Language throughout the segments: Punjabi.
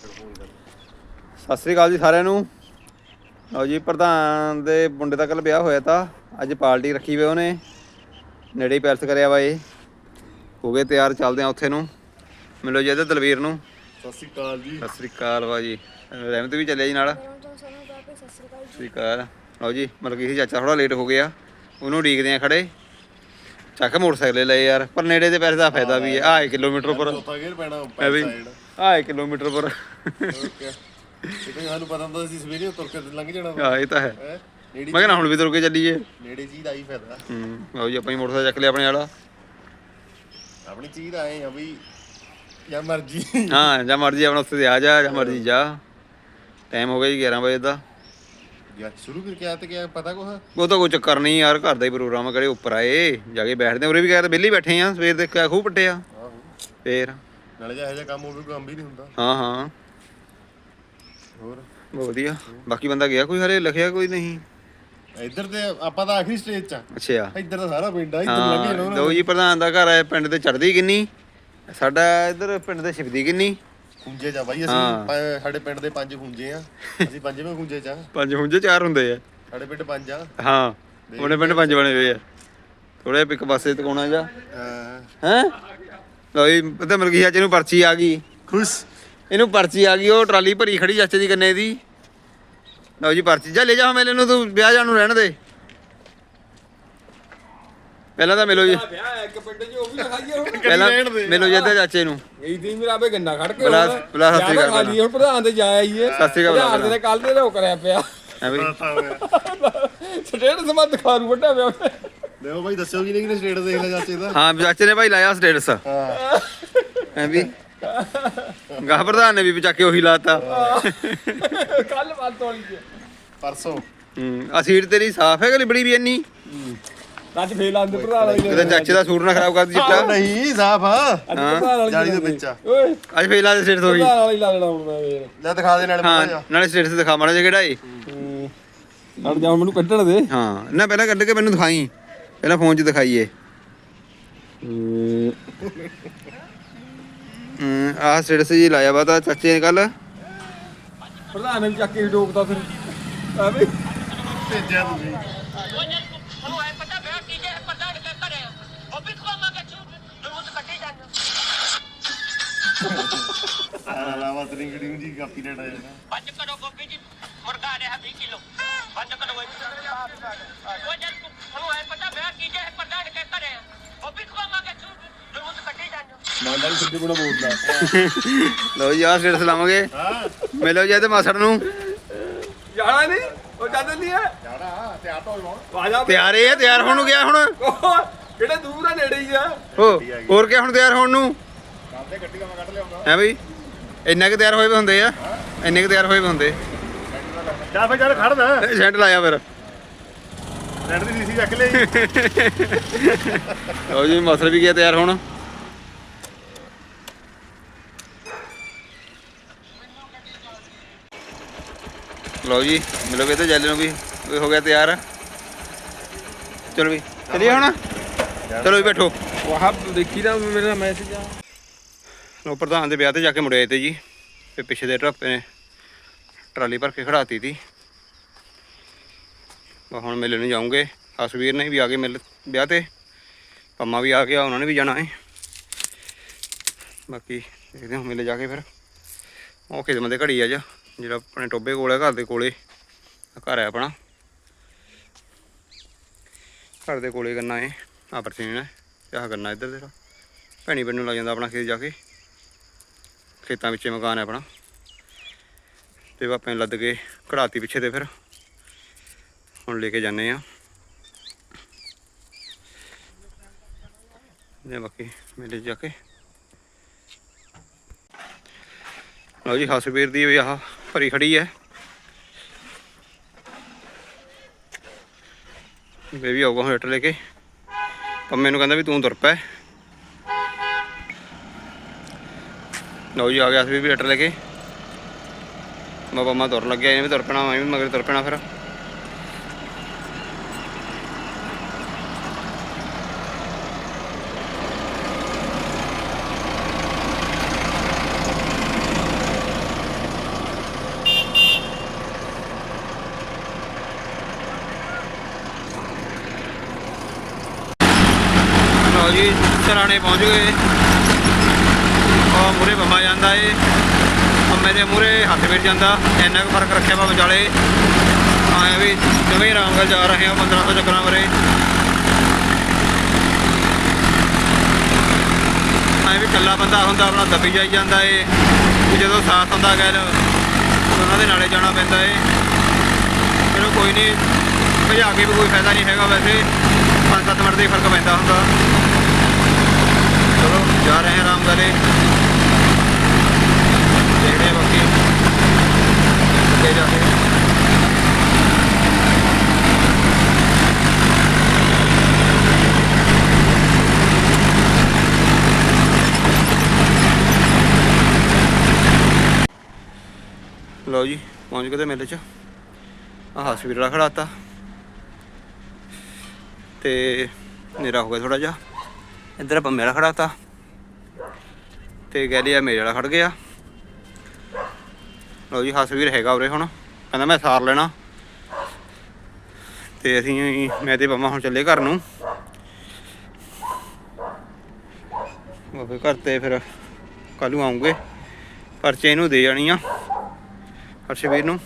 ਸਤਿ ਸ੍ਰੀ ਅਕਾਲ ਜੀ ਸਾਰਿਆਂ ਨੂੰ। ਲਓ ਜੀ ਪ੍ਰਧਾਨ ਦੇ ਮੁੰਡੇ ਦਾ ਕੱਲ ਵਿਆਹ ਹੋਇਆ ਤਾਂ ਅੱਜ ਪਾਰਟੀ ਰੱਖੀ ਵੇ ਉਹਨੇ। ਨੇੜੇ ਹੀ ਪੈਲਸ ਕਰਿਆ ਵਾ ਇਹ। ਹੋ ਗਏ ਤਿਆਰ ਚੱਲਦੇ ਆ ਉੱਥੇ ਨੂੰ। ਮਿਲੋ ਜੀ ਇਹਦੇ ਦਲਵੀਰ ਨੂੰ। ਸਤਿ ਸ਼੍ਰੀ ਅਕਾਲ ਜੀ। ਸਤਿ ਸ੍ਰੀ ਅਕਾਲ ਵਾ ਜੀ। ਰਹਿਮਤ ਵੀ ਚੱਲਿਆ ਜੀ ਨਾਲ। ਸਤਿ ਸ੍ਰੀ ਅਕਾਲ ਸਤਿ ਸ੍ਰੀ ਅਕਾਲ ਲਓ ਜੀ ਮਤਲਬ ਕਿ ਇਹ ਚਾਚਾ ਥੋੜਾ ਲੇਟ ਹੋ ਗਿਆ। ਉਹਨੂੰ ਉਡੀਕਦੇ ਆ ਖੜੇ ਚੱਕ ਮੋਟਰਸਾਈਕਲ ਲਏ ਯਾਰ। ਪਰ ਨੇੜੇ ਦੇ ਪੈਸੇ ਦਾ ਫਾਇਦਾ ਵੀ ਹੈ। ਆਹ ਕਿਲੋਮੀਟਰ ਉੱਪਰ। ਚੌਥਾ ਗੇਰ ਪੈਣਾ ਪੈਰ ਵੀ ਆਹ ਕਿਲੋਮੀਟਰ ਓਕੇ। ਕਿਤੇ ਸਾਨੂੰ ਪਤਾ ਹੁੰਦਾ ਸੀ ਸਵੇਰੇ ਤੁਰ ਕੇ ਲੰਘ ਜਾਣਾ। ਆਹ ਇਹ ਤਾਂ ਹੈ। ਮੈਂ ਕਹਿੰਦਾ ਹੁਣ ਵੀ ਤੁਰ ਕੇ ਚੱਲੀਏ। ਨੇੜੇ ਚੀਜ਼ ਦਾ ਹੀ ਫਾਇਦਾ। ਹੂੰ ਲਓ ਜੀ ਆਪਾਂ ਹੀ ਮੋਟਰਸਾਈਕਲ ਚੱਕ ਲਿਆ ਆਪਣੇ ਵਾਲਾ। ਆਪਣੀ ਚੀਜ਼ ਆਏ ਆ ਵੀ ਜਾਂ ਮਰਜ਼ੀ। ਹਾਂ ਜਾਂ ਮਰਜ਼ੀ ਆਪਣਾ ਉੱਥੇ ਆ ਜਾ ਜਾਂ ਮਰਜ਼ੀ ਜਾ। ਟਾਈਮ ਹੋ ਗਿਆ ਜੀ 11 ਵਜੇ ਦਾ। ਯਾ ਸ਼ੁਰੂ ਕਰਕੇ ਆ ਤੇ ਕਿਆ ਪਤਾ ਕੁਛ? ਉਹ ਤਾਂ ਕੋਈ ਚੱਕਰ ਨਹੀਂ ਯਾਰ ਘਰ ਦਾ ਹੀ ਪ੍ਰੋਗਰਾਮ ਆ ਕਿਹੜੇ ਉੱਪਰ ਆਏ ਜਾ ਕੇ ਬੈਠਦੇ ਆ। ਉਰੇ ਵੀ ਕਹਿ ਤਾਂ ਵਿਹਲੇ ਬੈਠੇ ਆ ਸਵੇਰ ਦੇ ਖੂਹ ਪੱਟੇ ਆ। ਆਹੋ। ਫੇਰ। ਨਾਲੇ ਜਿਹਾ ਜਿਹਾ ਕੰਮ ਹੋਵੇ ਕੋਈ ਕੰਮ ਵੀ ਨਹੀਂ ਹੁੰਦਾ। ਹਾਂ ਹਾਂ। ਹੋਰ? ਵਧੀਆ। ਬਾਕੀ ਬੰਦਾ ਗਿਆ ਕੋਈ ਹਰੇ ਲਿਖਿਆ ਕੋਈ ਨਹੀਂ? ਇੱਧਰ ਤੇ ਆਪਾਂ ਤਾਂ ਆਖਰੀ ਸਟੇਜ 'ਚ ਆ। ਅੱਛਾ। ਇੱਧਰ ਤਾਂ ਸਾਰਾ ਪਿੰਡ ਆ ਇੱਧਰ ਜਾਣਾ ਹਾਂ ਲਓ ਜੀ ਪ੍ਰਧਾਨ ਦਾ ਘਰ ਹੈ ਪਿੰਡ ਤੇ ਚੜਦੀ ਕਿੰਨੀ? ਸਾਡਾ ਇੱਧਰ ਪਿੰਡ ਤੇ ਛਿਪਦੀ ਕਿੰਨੀ? 'ਚ ਆ ਬਾਈ। ਅਸੀਂ ਸਾਡੇ ਪਿੰਡ ਦੇ ਪੰਜ ਖੁੰਜੇ ਆ। ਅਸੀਂ ਪੰਜਵੇਂ ਖੁੰਜੇ 'ਚ ਆ। ਪੰਜ ਹੁੰਜੇ ਚਾਰ ਹੁੰਦੇ ਆ। ਸਾਡੇ ਪਿੰਡ ਪੰਜ ਆ। ਹਾਂ ਉਹਨੇ ਪਿੰਡ ਪੰਜ ਬਣੇ ਹੋਏ ਆ। ਥੋੜੇ ਇੱਕ ਪਾਸੇ ਤਕਾਉਣਾ ਜਾ। ਹਾਂ। ਹੈ? ਲਓ ਜੀ ਪਤਾ ਮਿਲ ਗਈ ਅੱਜ ਇਹਨੂੰ ਪਰਚੀ ਆ ਗਈ। ਖੁਸ਼? ਇਹਨੂੰ ਪਰਚੀ ਆ ਗਈ ਉਹ ਟਰਾਲੀ ਭਰੀ ਖੜੀ ਚਾਚੇ ਦੀ ਕੰਨੇ ਦੀ। ਲਓ ਜੀ ਪਰਚੀ। ਜਾ ਲੈ ਜਾ ਮੇਲੇ ਨੂੰ ਤੂੰ ਵਿਆਹ ਜਾਣ ਨੂੰ ਰਹਿਣ ਦੇ। ਪਹਿਲਾਂ ਤਾਂ ਮਿਲੋ ਜੀ। ਵਿਆਹ ਇੱਕ ਪਿੰਡ 'ਚ ਉਹ ਵੀ ਖਾਈਏ ਹੁਣ। ਪਹਿਲਾਂ। ਮਿਲੋ ਜੀ ਇੱਧਰ ਚਾਚੇ ਨੂੰ। ਦੀ ਮੇਰਾ ਬੇ ਗੰਨਾ ਖੜ ਕੇ ਬੁਲਾ-। ਬੁਲਾ ਸਤਿ ਸ਼੍ਰੀ ਅਕਾਲ ਤਾਂ ਖਾਲੀ ਹੁਣ ਪ੍ਰਧਾਨ ਦੇ ਜਾ ਆਈਏ ਸਤਿ ਸ਼੍ਰੀ ਅਕਾਲ ਪ੍ਰਧਾਨ ਦੇ ਕੱਲ ਦੇ ਰੋ ਕਰਿਆ ਪਿਆ। ਹੈ ਵੀ? ਸਟੇਟ ਸਮਾਂ ਦਿਖਾਰੂ ਵੱਡਾ ਪਿਆ। ਦੇਖੋ ਬਾਈ ਦੱਸਿਓ ਕਿ ਨਹੀਂ ਕਿ ਸਟੇਟਸ ਦੇਖ ਲੈ ਚਾਚੇ ਦਾ। ਹਾਂ ਚਾਚੇ ਨੇ ਭਾਈ ਲਾਇਆ ਸਟੇਟਸ ਹਾਂ। ਹੈ ਵੀ? ਗਾਹ ਪ੍ਰਧਾਨ ਨੇ ਵੀ ਚੱਕ ਕੇ ਉਹੀ ਲਾਤਾ। ਕੱਲ ਬਾਤ ਤੋਲੀ ਚ ਪਰਸੋਂ। ਹੂੰ ਆ ਸੀਟ ਤੇਰੀ ਸਾਫ਼ ਹੈ ਕਿ ਲਿਬੜੀ ਵੀ ਇੰਨੀ? ਅੱਜ ਫੇਲ ਆਂਦੇ ਪ੍ਰਧਾਨ ਵਾਲੀ ਕਿਤੇ ਚਾਚੇ ਦਾ ਸੂਟ ਨਾ ਖਰਾਬ ਕਰ ਦੀ ਚਿੱਟਾ ਨਹੀਂ ਸਾਫ਼ ਵਾਲੀ ਜਾਲੀ ਦੇ ਵਿੱਚ ਆ। ਓਏ ਅੱਜ ਫੇਲ ਆ ਸਟੇਟਸ ਹੋਈ ਪ੍ਰਧਾਨ ਵਾਲੀ ਲਾ ਲੈਣਾ ਹੁਣ ਮੈਂ ਫੇਰ। ਲੈ ਦਿਖਾ ਦੇ ਨਾਲੇ ਹਾਂ ਮਾੜਾ ਨਾਲੇ ਸਟੇਟਸ ਦਿਖਾ ਮਾੜਾ ਜਿਹਾ ਕਿਹੜਾ ਏ ਹਟ ਜਾ ਹੁਣ ਮੈਨੂੰ ਕੱਢਣ ਦੇ। ਹਾਂ ਨਾ ਪਹਿਲਾਂ ਕੱਢ ਕੇ ਮੈਨੂੰ ਦਿਖਾਈ। ਪਹਿਲਾਂ ਫੋਨ 'ਚ ਦਿਖਾਈਏ। ਹੂੰ। ਆਹ ਸਟੇਟਸ ਜੀ ਲਾਇਆ ਵਾ ਤਾਂ ਚਾਚੇ ਨੇ ਕੱਲ ਪ੍ਰਧਾਨ ਨੇ ਚੱਕ ਕੇ ਡੋਕਦਾ ਫਿਰ। ਐਵੇਂ। ਭੇਜਿਆ ਤੁਸੀਂ। ਤਰਿੰਗ ਡਿੰਗ ਜੀ ਕਾਪੀ ਰੇਟ ਆ ਜਾਣਾ। ਬੰਦ ਕਰੋ ਗੋਪੀ ਜੀ ਮੁਰਗਾ ਰਿਹਾ 20 ਕਿਲੋ। ਬੰਦ ਕਰੋ ਉਹ ਜਦ ਉਹਨੂੰ ਐ ਵੀ ਸਿੱਧੇ ਗੁਣਾ ਬੋਲਦਾ। ਲਓ ਜੀ ਆਹ ਸਟੇਟਸ ਲਾਵਾਂਗੇ ਮਿਲੋ ਜੀ ਇਹਦੇ ਮਾਸੜ ਨੂੰ। ਜਾਣਾ ਨਹੀਂ ਉਹ ਜਾਂਦੇ ਨਹੀਂ ਹੈ। ਯਾਰਾ ਤੇ ਆਟੋ ਲਾਉਣ ਆ ਜਾ। ਤਿਆਰ ਏ ਤਿਆਰ ਹੋਣ ਨੂੰ ਗਿਆ ਹੁਣ। ਕਿਹੜੇ ਦੂਰ ਆ ਨੇੜੇ ਹੀ ਆ। ਹੋ ਹੋਰ ਕਿਆ ਹੁਣ ਤਿਆਰ ਹੋਣ ਨੂੰ? ਕਾਹਦੇ ਗੱਡੀਆਂ ਮੈਂ ਕੱਢ ਲਿਆਉਂਗਾ ਹੈ ਬਈ? ਇੰਨਾ ਕੁ ਤਿਆਰ ਹੋਏ ਵੇ ਹੁੰਦੇ ਆ। ਇੰਨੇ ਕੁ ਤਿਆਰ ਹੋਏ ਵੇ ਹੁੰਦੇ। ਚੱਲ ਫੇ ਚੱਲ ਖੜਦਾ ਸ਼ੈਂਟ ਲਾਇਆ ਫਿਰ। ਰੈਡ ਦੀ ਸੀਸੀ ਚੱਕ ਲਈ। ਲਓ ਜੀ ਮਾਸਟਰ ਵੀ ਗਿਆ ਤਿਆਰ ਹੁਣ। ਲਓ ਜੀ ਮਿਲੋਗੇ ਤੇ ਜੈਲੇ ਨੂੰ ਵੀ ਵੀ ਹੋ ਗਿਆ ਤਿਆਰ। ਚਲੋ ਵੀ ਚਲਿਏ ਹੁਣ। ਚਲੋ ਵੀ ਬੈਠੋ। ਵਾਹ ਦੇਖੀ ਨਾ ਮੇਰਾ ਮੈਸੇਜ ਆ ਲੋ ਪ੍ਰਧਾਨ ਦੇ ਵਿਆਹ ਤੇ ਜਾ ਕੇ ਮੁੜੇ ਆਏ ਤੇ ਜੀ। ਤੇ ਪਿੱਛੇ ਦੇ ਟਰੱਪੇ ਨੇ ਟਰਾਲੀ ਭਰ ਕੇ ਖੜਾਤੀ ਤੀ। ਬਾ ਹੁਣ ਮੇਲੇ ਨੂੰ ਜਾਉਂਗੇ ਹਸਵੀਰ ਨੇ ਵੀ ਆ ਗਏ ਮਿਲ ਵਿਆਹ ਤੇ। ਪੰਮਾ ਵੀ ਆ ਗਿਆ ਉਹਨਾਂ ਨੇ ਵੀ ਜਾਣਾ ਹੈ। ਬਾਕੀ ਦੇਖਦੇ ਹਾਂ ਮੇਲੇ ਜਾ ਕੇ ਫਿਰ। ਉਹ ਖਿਦਮਤ ਦੇ ਘੜੀ ਆ ਜਾ। ਜਿਹੜਾ ਆਪਣੇ ਟੋਬੇ ਕੋਲ ਹੈ ਘਰ ਦੇ ਕੋਲੇ। ਘਰ ਹੈ ਆਪਣਾ। ਘਰ ਦੇ ਕੋਲੇ ਕਰਨਾ ਹੈ ਆ ਪਰਚੀਨ ਹੈ ਆਹ ਕਰਨਾ ਇੱਧਰ ਦੇ ਭੈਣੀ ਪਿੰਡ ਲੱਗ ਜਾਂਦਾ ਆਪਣਾ ਖੇਤ ਜਾ ਕੇ। ਖੇਤਾਂ ਵਿੱਚ ਮਕਾਨ ਹੈ ਆਪਣਾ। ਤੇ ਉਹ ਲੱਦ ਕੇ ਕਢਾਤੀ ਪਿੱਛੇ ਤੇ ਫਿਰ। ਹੁਣ ਲੈ ਕੇ ਜਾਂਦੇ ਆ। ਨੇ ਬਾਕੀ ਮੇਲੇ 'ਚ ਜਾ ਕੇ। ਲਓ ਜੀ ਹਸਬੀਰ ਦੀ ਵੀ ਆਹ ਭਰੀ ਖੜੀ ਹੈ। ਬੇਬੀ ਆਊਗਾ ਹੁਣ ਲੈ ਕੇ। ਪੰਮੇ ਨੂੰ ਕਹਿੰਦਾ ਵੀ ਤੂੰ ਤੁਰ ਪੈ। ਲਓ ਜੀ, ਆ ਗਿਆ ਸੀ ਵੀ ਲੈਟਰ ਲੈ ਕੇ। ਮੈਂ ਮਾ ਤੁਰ ਲੱਗਿਆ, ਇਹਨੇ ਵੀ ਤੁਰ ਪੈਣਾ, ਮੈਂ ਵੀ ਮਗਰ ਤੁਰ ਪੈਣਾ ਫਿਰ। ਟਿਕਾਣੇ ਪਹੁੰਚ ਗਏ। ਉਹ ਮੂਰੇ ਬੰਮਾ ਜਾਂਦਾ ਏ। ਬੰਮੇ ਦੇ ਮੂਰੇ ਹੱਥ ਵਿੱਚ ਜਾਂਦਾ। ਇੰਨਾ ਕੁ ਫ਼ਰਕ ਰੱਖਿਆ ਵਾ ਵਿਚਾਲੇ। ਆਏ ਵੀ ਜਮੇ ਆਰਾਮ ਨਾਲ ਜਾ ਰਹੇ ਆ 1500 ਚੱਕਰਾਂ ਵਰੇ ਆਏ ਵੀ ਇਕੱਲਾ ਬੰਦਾ ਹੁੰਦਾ, ਆਪਣਾ ਦੱਬੀ ਜਾਈ ਜਾਂਦਾ ਏ। ਤੇ ਜਦੋਂ ਸਾਥ ਹੁੰਦਾ ਗੈਲ, ਉਹਨਾਂ ਦੇ ਨਾਲੇ ਜਾਣਾ ਪੈਂਦਾ ਏ। ਚਲੋ ਕੋਈ ਨਹੀਂ ਭਜਾ ਕੇ ਵੀ ਕੋਈ ਫਾਇਦਾ ਨਹੀਂ ਹੈਗਾ ਵੈਸੇ। 5-7 ਮਿੰਟ ਦਾ ਹੀ ਫ਼ਰਕ ਪੈਂਦਾ ਹੁੰਦਾ। ਰਹੇ ਹਾਂ ਆਰਾਮ ਕਰੇ ਦੇਖਦੇ ਹਾਂ ਬਾਕੀ ਅੱਗੇ ਜਾ ਕੇ ਲਓ ਜੀ ਪਹੁੰਚ ਗਏ ਤੇ ਮੇਲੇ 'ਚ ਆਹ ਹਸਪੀਟਲ ਖੜਾਤਾ ਤੇ ਨੇਰਾ ਹੋ ਗਿਆ ਥੋੜਾ ਜਿਹਾ ਇੱਧਰ ਆਪਾਂ ਮੇਰਾ ਖੜਾਤਾ ਤੇ ਕਹਿ ਲਿਆ ਮੇਰੇ ਵਾਲਾ ਖੜ ਗਿਆ। ਲਓ ਜੀ ਹਸਵੀਰ ਹੈਗਾ ਉਰੇ ਹੁਣ। ਕਹਿੰਦਾ ਮੈਂ ਸਾਰ ਲੈਣਾ। ਤੇ ਅਸੀਂ, ਮੈਂ ਤੇ ਪੰਮਾ ਹੁਣ ਚੱਲੇ ਘਰ ਨੂੰ। ਉਹ ਘਰ ਤੇ ਫਿਰ ਕੱਲ ਨੂੰ ਆਉਂਗੇ ਪਰਚੇ ਇਹਨੂੰ ਦੇ ਜਾਣੀ ਆ ਹਰਸ਼ਵੀਰ ਨੂੰ।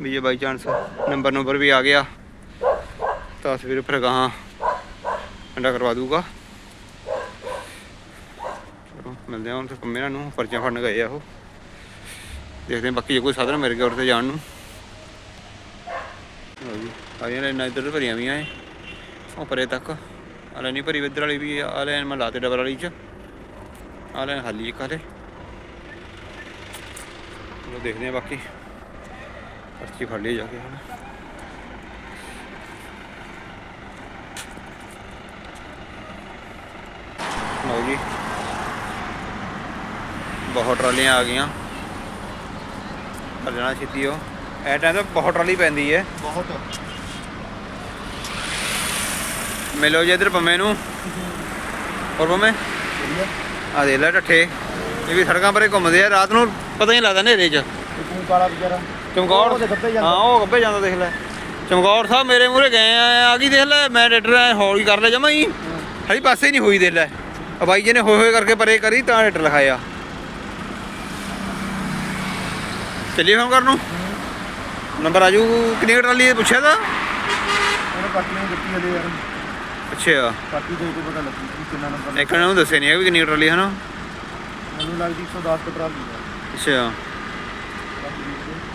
ਵੀ ਜੇ ਬਾਈ ਚਾਂਸ ਨੰਬਰ ਨੰਬਰ ਵੀ ਆ ਗਿਆ, ਤਾਂ ਫਿਰ ਫਿਰ ਗਾਹਾਂ ਅੰਡਾ ਕਰਵਾ ਦੂਗਾ ਚਲੋ ਮਿਲਦੇ ਹਾਂ ਹੁਣ ਤੇ ਕੰਮੇ ਨੂੰ ਪਰਚੀਆਂ ਫੜਨ ਗਏ ਆ ਉਹ। ਦੇਖਦੇ ਹਾਂ ਬਾਕੀ ਜੇ ਕੋਈ ਸਾਧਨ ਮਿਲ ਗਿਆ ਉੱਤੇ ਜਾਣ ਨੂੰ। ਆਈਆਂ ਨੇ ਇੱਧਰ ਭਰੀਆਂ ਵੀ ਆਏ ਉਹ ਪਰੇ ਤੱਕ। ਆਲੇ ਨਹੀਂ ਭਰੀ ਇੱਧਰ ਵਾਲੀ ਵੀ ਆਲੇ ਮੈਂ ਲਾਤੇ ਡਬਲ ਵਾਲੀ ਚ। ਆਲੇ ਖਾਲੀ ਇੱਕ ਹਾਲੇ ਦੇਖਦੇ ਹਾਂ ਬਾਕੀ। ਪਰਚੀ ਫੜ ਲਈ ਜਾ ਕੇ ਹੁਣ। ਲਓ ਜੀ। ਬਹੁਤ ਟਰਾਲੀਆਂ ਆ ਗਈਆਂ। ਪਰ ਜਾਣਾ ਛੇਤੀ ਉਹ ਇਹ ਟਾਈਮ ਤਾਂ ਬਹੁਤ ਟਰਾਲੀ ਪੈਂਦੀ ਹੈ ਬਹੁਤ। ਮਿਲੋ ਜੀ ਇਧਰ ਪੰਮੇ ਨੂੰ। ਹੋਰ ਪੰਮੇ ਆ ਦੇ ਲੈ ਢੱਠੇ। ਇਹ ਵੀ ਸੜਕਾਂ ਪਰੇ ਘੁੰਮਦੇ ਆ। ਰਾਤ ਨੂੰ ਪਤਾ ਹੀ ਲੱਗਦਾ ਹਨੇਰੇ 'ਚ। ਕਾਲਾ ਵਿਚਾਰਾ। ਚਮਕੌਰ। ਹਾਂ ਉਹ ਗੱਭੇ ਜਾਂਦਾ ਦੇਖ ਲੈ। ਚਮਕੌਰ ਸਾਹਿਬ ਮੇਰੇ ਮੂਹਰੇ ਗਏ ਆ। ਆ ਗਈ ਦੇਖ ਲੈ ਮੈਂ ਐ ਹੌਲੀ ਕਰ ਲੈ ਜਮਾ ਹੀ। ਹਲੀ ਪਾਸੇ ਨਹੀਂ ਹੋਈ ਦੇਖ ਲੈ। ਬਾਈ ਜੀ ਨੇ ਹੋਏ ਹੋਏ ਕਰਕੇ ਪਰੇ ਕਰੀ ਤਾਂ ਰੇਡਰ ਲਿਖਾਇਆ। ਚੱਲੀਏ ਫੋਨ ਕਰਨ ਨੂੰ? ਨੰਬਰ ਆਜੂ ਕਿੰਨੀ ਟਰਾਲੀ ਹੈ ਪੁੱਛਿਆ ਉਹਨੇ ਦਿੱਤੀ ਹਲੇ ਯਾਰ। ਅੱਛਾ। ਦੇ ਕੇ ਪਤਾ ਲੱਗੂ ਕਿ ਕਿੰਨਾ ਨੰਬਰ ਇੱਕ ਨੇ ਦੱਸਿਆ ਨਹੀਂ ਹੈ ਵੀ ਕਿੰਨੀ ਟਰਾਲੀ ਹੈ ਨਾ? ਮੈਨੂੰ ਲੱਗਦੀ 110 ਪਟਰਾ ਦੀ ਹੈ। ਅੱਛਾ।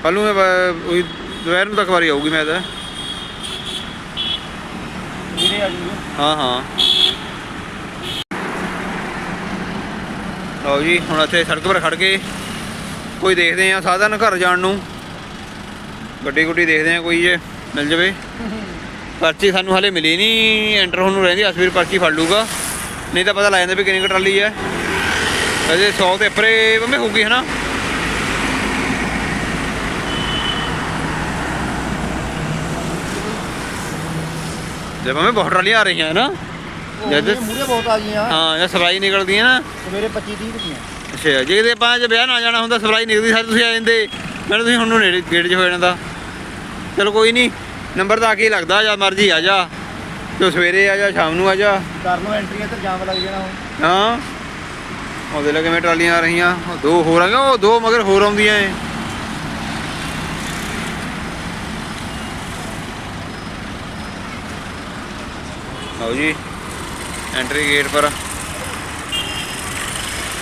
ਕੱਲ ਨੂੰ ਮੈਂ ਬ- ਉਹੀ ਦੁਪਹਿਰ ਨੂੰ ਤੱਕ ਵਾਰੀ ਆਊਗੀ ਮੈਂ ਤਾਂ। ਵੀਰੇ ਆ ਜੂਗੇ। ਹਾਂ ਹਾਂ। ਲਓ ਜੀ ਹੁਣ ਇੱਥੇ ਸੜਕ 'ਤੇ ਖੜ ਕੇ ਕੋਈ ਦੇਖਦੇ ਆ ਸਾਧਨ ਘਰ ਜਾਣ ਨੂੰ। ਗੱਡੀ ਗੁੱਡੀ ਦੇਖਦੇ ਆ ਕੋਈ ਜੇ ਮਿਲ ਜਵੇ। ਪਰਚੀ ਸਾਨੂੰ ਹਲੇ ਮਿਲੀ ਨਹੀਂ ਐਂਟਰ ਹੋਣ ਨੂੰ ਰਹਿੰਦੀ ਅਸਵੀਰ ਪਰਚੀ ਫੜ ਲੂਗਾ। ਨਹੀਂ ਤਾਂ ਪਤਾ ਲੱਗ ਜਾਂਦਾ ਵੀ ਕਿੰਨੀ ਟਰਾਲੀ ਹੈ ਅਜੇ 100 ਤੇ ਉੱਪਰੇ ਬੰਮੇ ਹੋਊਗੀ ਹਨਾ? ਜੇ ਬੰਮੇ ਬਹੁਤ ਟਰਾਲੀਆਂ ਆ ਰਹੀਆਂ ਨਾ ਜਦ ਮੂਰੇ ਬਹੁਤ ਆ ਗਈਆਂ। ਹਾਂ ਜੇ ਸਫ਼ਾਈ ਨਿਕਲਦੀ ਹੈ ਨਾ। ਸਵੇਰੇ 25 30 ਰੁਪਈਆ। ਅੱਛਾ ਜੇ ਕਿਤੇ ਆਪਾਂ ਜੇ ਵਿਆਹ ਨਾ ਜਾਣਾ ਹੁੰਦਾ ਸਪਲਾਈ ਨਿਕਲਦੀ ਸਾਰੇ ਤੁਸੀਂ ਆ ਜਾਂਦੇ। ਮੈਨੂੰ ਤੁਸੀਂ ਹੁਣ ਨੂੰ ਨੇੜੇ ਗੇਟ 'ਚ ਹੋ ਜਾਂਦਾ ਚਲੋ ਕੋਈ ਨਹੀਂ ਨੰਬਰ ਤਾਂ ਆ ਕੇ ਹੀ ਲੱਗਦਾ ਜਾਂ ਮਰਜ਼ੀ ਆ ਜਾ। ਤੂੰ ਸਵੇਰੇ ਆ ਜਾ ਸ਼ਾਮ ਨੂੰ ਆ ਜਾ। ਕਰ ਲਓ ਐਂਟਰੀ ਇੱਧਰ ਜਾਮ ਲੱਗ ਜਾਣਾ ਹੁਣ। ਹਾਂ। ਉਹਦੇ ਲੱਗੇ ਕਿਵੇਂ ਟਰਾਲੀਆਂ ਆ ਰਹੀਆਂ। ਉਹ ਦੋ ਹੋਰ ਆ ਗਈਆਂ ਉਹ ਦੋ ਮਗਰ ਹੋਰ ਆਉਂਦੀਆਂ ਏ ਆਓ ਜੀ ਐਂਟਰੀ ਗੇਟ ਪਰ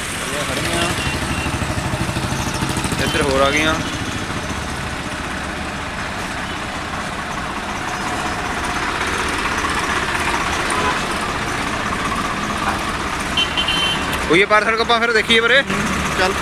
ਟਰਾਲੀਆਂ ਖੜੀਆਂ ਇੱਧਰ ਹੋਰ ਆ ਗਈਆਂ। ਹੋਈਏ ਪਾਰ ਸੜਕ ਫਿਰ ਦੇਖੀਏ ਬਰੇ ਚੱਲ।